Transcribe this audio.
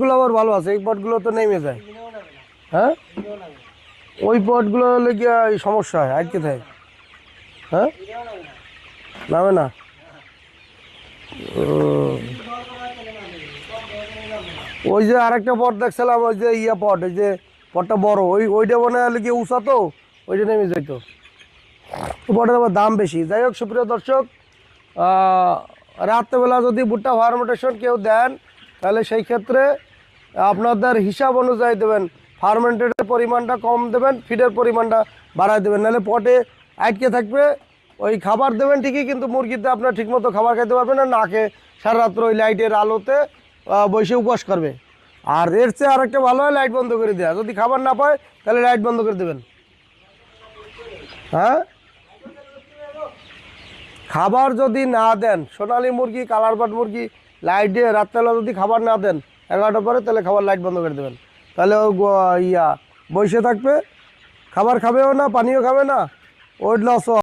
গুলো আবার ভালো আছে, এই পটগুলো তো নেমে যায়। হ্যাঁ? ওই পটগুলো হলে কি সমস্যা হয়, আটকে থাকে হ্যাঁ? নামে না। ওই যে আরেকটা পট দেখছিলাম, ওই যে ইয়া পট ওই যে পটটা বড়, ওই, ওইটা মনে হলে কি উষা তো, ওইটা নেমে যাইতো। তো পটের আবার দাম বেশি। যাই হোক, সুপ্রিয় দর্শক রাত্রেবেলা যদি ভুট্টা ফার্মেন্টেশন কেউ দেন, তাহলে সেই ক্ষেত্রে আপনাদের হিসাব অনুযায়ী দেবেন। ফার্মেন্টেডের পরিমাণটা কম দেবেন ফিডের পরিমাণটা বাড়ায় দেবেন। নাহলে পটে আটকে থাকবে। ওই খাবার দেবেন ঠিকই, কিন্তু মুরগিতে আপনার ঠিকমতো খাবার খাইতে পারবে না, নাকে সারা রাত্র ওই লাইটের আলোতে বসে উপবাস করবে। আর এর চেয়ে আরেকটা ভালো হয় লাইট বন্ধ করে দেওয়া যদি খাবার না পায়, তাহলে লাইট বন্ধ করে দেবেন। হ্যাঁ? খাবার যদি না দেন, সোনালি মুরগি কালার বাট মুরগি লাইট রাত্রেবেলা যদি খাবার না দেন এগারোটার পরে তাহলে খাবার লাইট বন্ধ করে দেবেন। তাহলে ও ইয়া, বসে থাকবে, খাবার খাবেও না, পানিও খাবে না ওয়েট লস